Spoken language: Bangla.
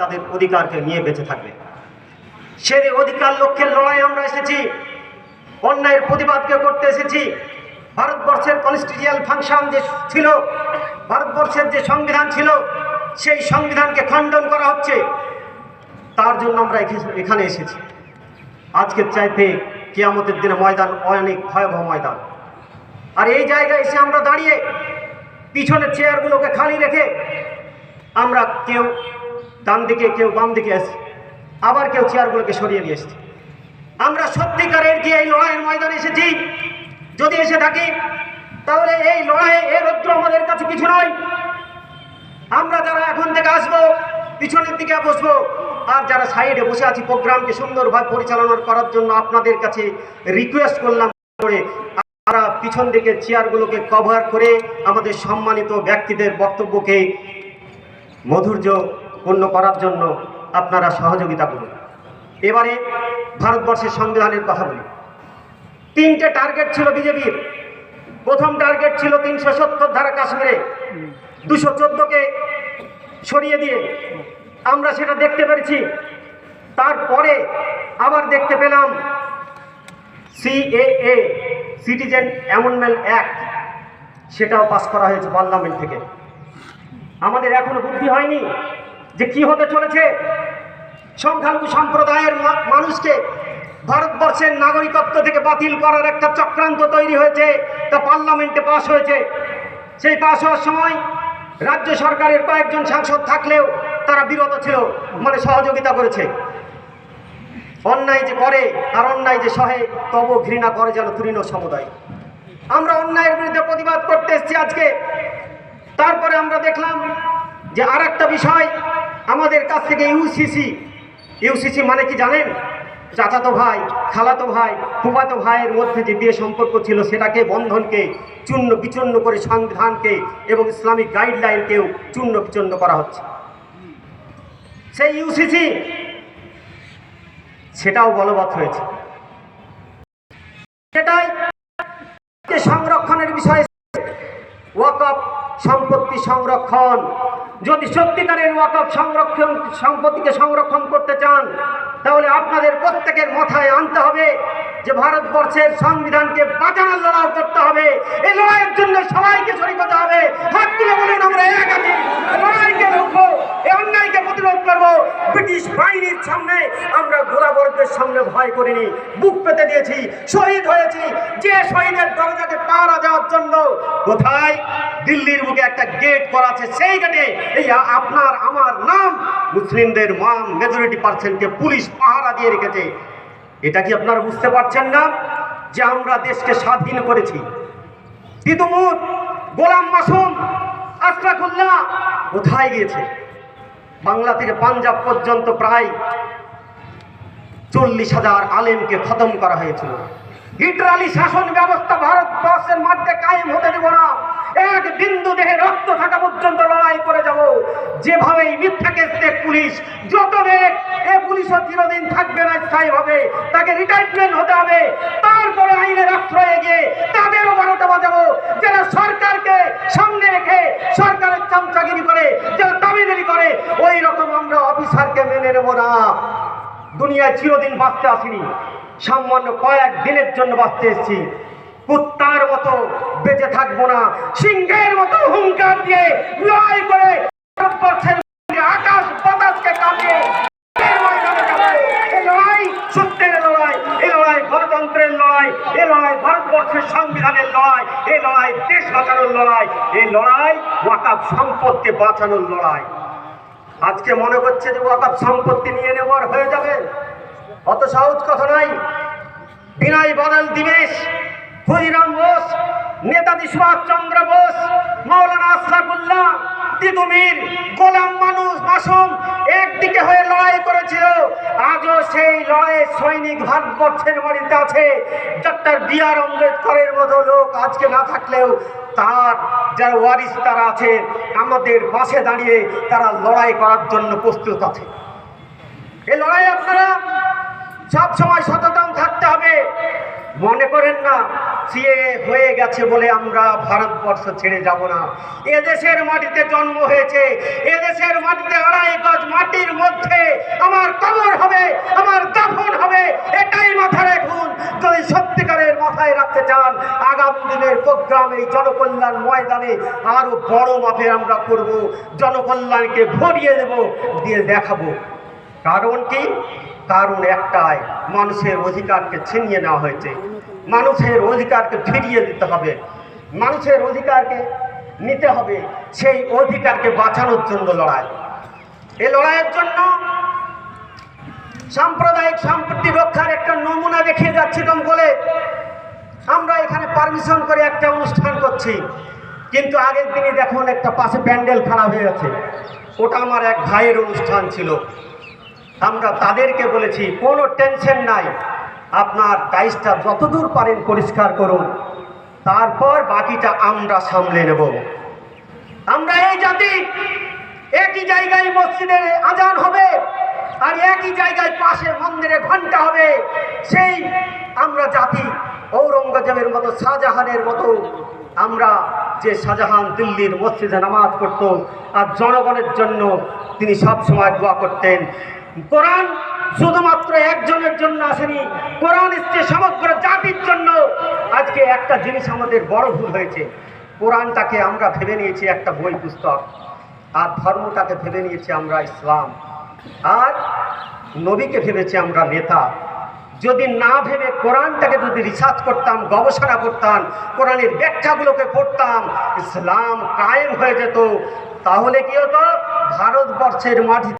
তাদের অধিকারকে নিয়ে বেঁচে থাকবে। সেই অধিকার লক্ষ্যের লড়াই আমরা এসেছি, অন্যায়ের প্রতিবাদকে করতে এসেছি, ভারতবর্ষের কনস্টিটিউশনাল ফাংশন যে ছিল, ভারতবর্ষের যে সংবিধান ছিল, সেই সংবিধানকে খণ্ডন করা হচ্ছে, তার জন্য আমরা এখানে এসেছি। আজকের চাইতে কিয়ামতের দিনে ময়দান, অনেক ভয়াবহ ময়দান। আর এই জায়গায় এসে আমরা দাঁড়িয়ে পিছনের চেয়ারগুলোকে খালি রেখে আমরা কেউ ডান দিকে কেউ বাম দিকে আসি আবার কেউ চেয়ারগুলোকে সরিয়ে নিয়ে এসছি। আমরা সত্যিকারের কি এই লড়াইয়ের ময়দানে এসেছি, যদি এসে থাকি, তাহলে এই লড়াই এর রৌদ্র আমাদের কাছে কিছু নয়। আমরা যারা এখন থেকে আসব, পিছনের দিকে বসবো, আর যারা সাইডে বসে আছি প্রোগ্রামকে সুন্দরভাবে পরিচালনা করার জন্য আপনাদের কাছে রিকোয়েস্ট করলাম করে, আমরা পিছন দিকে চেয়ারগুলোকে কভার করে আমাদের সম্মানিত ব্যক্তিদের বক্তব্যকে মধুর্যপূর্ণ করার জন্য আপনারা সহযোগিতা করুন। এবারে ভারতবর্ষের সংবিধানের কথা বলি। তিনটে টার্গেট ছিল বিজেপির। প্রথম টার্গেট ছিল তিনশো সত্তর ধারা কাশ্মীরে। দুশো চোদ্দোকে সরিয়ে দিয়ে আমরা সেটা দেখতে পেরেছি। তারপরে আবার দেখতে পেলাম সিএএ, সিটিজেন অ্যামেন্ডমেন্ট অ্যাক্ট, সেটাও পাস করা হয়েছে পার্লামেন্ট থেকে। আমাদের এখনও বুদ্ধি হয়নি যে কি হতে চলেছে? সংখ্যালঘু সম্প্রদায়ের মানুষকে ভারতবর্ষের নাগরিকত্ব থেকে বাতিল করার একটা চক্রান্ত তৈরি হয়েছে, তা পার্লামেন্টে পাশ হয়েছে। সেই পাশ হওয়ার সময় রাজ্য সরকারের কয়েকজন সাংসদ থাকলেও তারা বিরত ছিল মানে সহযোগিতা করেছে। অন্যায় যে করে আর অন্যায় যে সহে তব ঘৃণা করে যেন তৃণ সমুদায়। আমরা অন্যায়ের বিরুদ্ধে প্রতিবাদ করতে এসেছি আজকে। তারপরে আমরা দেখলাম যে আর একটা বিষয় আমাদের কাছ থেকে ইউসিসি ইউসিসি মানে কি জানেন? চাচাতো ভাই, খালাতো ভাই, ফুফাতো ভাইয়ের মধ্যে যে বিয়ে সম্পর্ক ছিল, সেটাকে, বন্ধনকে, চূর্ণ বিচূর্ণ করে সংবিধানকে এবং ইসলামিক গাইডলাইনকেও চূর্ণ বিচূর্ণ করা হচ্ছে। সেই ইউসিসি সেটাও বলবৎ হয়েছে। সেটাই সংরক্ষণের বিষয়ে, ওয়াকফ, সম্পত্তি সংরক্ষণ যদি সত্যিকারের ওয়াকফ সংরক্ষণ সম্পত্তিকে সংরক্ষণ করতে চান, তাহলে আপনাদের প্রত্যেকের মাথায় আনতে হবে যে ভারতবর্ষের সংবিধানকে বাঁচানোর লড়াই করতে হবে। এই লড়াইয়ের জন্য সবাইকে সরি হতে হবে। হাত তুলে বলুন আমরা এক আছি। লড়াইকে রুখবো। এই অন্যায়কে প্রতিরোধ করব। ব্রিটিশ বাহিনীর সামনে আমরা গোলাবর্গের সামনে ভয় করিনি, বুক পেতে দিয়েছি, শহীদ হয়েছি। যে শহীদের দরজাকে পাড়া যাওয়ার জন্য কোথায়? দিল্লির বুকে একটা গেট করা আছে, সেই গেটে এই আপনার, আমার নাম মুসলিমদের মান মেজরিটি পার্সেন্টকে পুলিশ পাহারা দিয়ে রেখেছে। এটা কি আপনারা বুঝতে পারছেন না? যে আমরা দেশকে স্বাধীন করেছি। তিতুমুর, গোলাম মাসুম আশরাফুল্লাহ কোথায় গিয়েছে? বাংলা থেকে পাঞ্জাব পর্যন্ত প্রায় চল্লিশ হাজার আলেমকে খতম করা হয়েছিল। হিটরালি শাসন ব্যবস্থা ভারতবর্ষের মাঠে কায়েম হতে দেব না। এক বিন্দু দেহে রক্ত থাকা পর্যন্ত লড়াই করে যাব। যেভাবে এই মিথ্যা কেসে পুলিশ যত এ পুলিশও চিরদিন থাকবে না, স্থায়ী হবে। তাকে রিটায়ারমেন্ট হতে হবে। তারপরে আইনের আশ্রয়ে গিয়ে তাদেরও বারোটা বাজাবো। যারা সরকারকে সামনে রেখে সরকারের চামচাগিরি করে যারা করে ওই রকম আমরা অফিসারকে মেনে নেব না। দুনিয়ায় চিরদিন বাঁচতে আসিনি। সামান্য কয়েক দিনের জন্য বাঁচতে এসেছি। কুত্তার মতো বেঁচে থাকব না। সিংহের মতো হুঙ্কার দিয়ে লড়াই করে আকাশ বাতাসকে কাঁপিয়ে লড়াই লড়াই এই লড়াই গণতন্ত্রের লড়াই এই লড়াই ভারতবর্ষের সংবিধানের লড়াই এই লড়াই দেশ বাঁচানোর লড়াই এই লড়াই সম্পদকে বাঁচানোর লড়াই। আজকে মনে করছে যে ওয়াকাব সম্পত্তি নিয়ে নেওয়ার হয়ে যাবে। অত সহজ কথা নাই বিনয় বদল দিবেশ ক্ষুদিরাম বোস, নেতাজি সুভাষচন্দ্র বোস, মৌলানা আশরাফুল্লাহ তিতুমির গোলাম মানুষ, মাসুম একদিকে হয়ে লড়াই করেছিল। আজও সেই লড়াইয়ের সৈনিক ভারতবর্ষের বাড়িতে আছে। ডক্টর বি আর আম্বেদকরের মতো লোক আজকে না থাকলেও তার যারা ওয়ারিস তারা আছে, আমাদের পাশে দাঁড়িয়ে তারা লড়াই করার জন্য প্রস্তুত আছে। এই লড়াই আপনারা সব সময় সচেতন থাকতে হবে। মনে করেন না সিএ হয়ে গেছে বলে আমরা ভারতবর্ষ ছেড়ে যাব না। এদেশের মাটিতে জন্ম হয়েছে, এদেশের মাটিতে আড়াই গজ মাটির মধ্যে আমার কবর হবে, আমার দাফন হবে, এটাই মাথায় রাখুন যদি সত্যিকারের মাথায় রাখতে চান, আগামী দিনের প্রোগ্রাম এই জনকল্যাণ ময়দানে আরও বড় মাপে আমরা করব। জনকল্যাণকে ভরিয়ে দেব, দিয়ে দেখাবো। কারণ কি? কারণ একটাই, মানুষের অধিকারকে ছিনিয়ে নেওয়া হয়েছে। মানুষের অধিকারকে ফিরিয়ে দিতে হবে। মানুষের অধিকারকে নিতে হবে, সেই অধিকারকে বাঁচানোর জন্য লড়াই। এই লড়াইয়ের জন্য সাম্প্রদায়িক সম্পত্তি রক্ষার একটা নমুনা দেখিয়ে যাচ্ছিলাম বলে আমরা এখানে পারমিশন করে একটা অনুষ্ঠান করছি, কিন্তু আগের দিনে দেখুন একটা পাশে প্যান্ডেল খারাপ হয়ে গেছে। ওটা আমার এক ভাইয়ের অনুষ্ঠান ছিল। আমরা তাদেরকে বলেছি, কোনো টেনশন নাই। আপনার ডাইসটা যতদূর পারেন পরিষ্কার করুন। তারপর বাকিটা আমরা সামলে নেব। আমরা এই জাতি, একই জায়গায় মসজিদে আজান হবে, আর একই জায়গায় পাশে মন্দিরে ঘণ্টা হবে। সেই আমরা জাতি, ঔরঙ্গজেবের মতো, শাহজাহানের মতো। আমরা যে শাহজাহান দিল্লির মসজিদে নামাজ পড়ত, আর জনগণের জন্য তিনি সব সময় দোয়া করতেন। কোরআন শুধুমাত্র একজনের জন্য আসেনি, কোরআন এসছে সমগ্র জাতির জন্য। আজকে একটা জিনিস আমাদের বড় ভুল হয়েছে। কোরআনটাকে আমরা ভেবে নিয়েছি একটা বই পুস্তক, আর ধর্মটাকে ভেবে নিয়েছি আমরা ইসলাম। আর নবীকে ভেবেছি আমরা নেতা। যদি না ভেবে কোরআনটাকে যদি রিসার্চ করতাম, গবেষণা করতাম, কোরআনের ব্যাখ্যাগুলোকে পড়তাম, ইসলাম কায়েম হয়ে যেত, তাহলে কি হতো? ভারতবর্ষের মাটি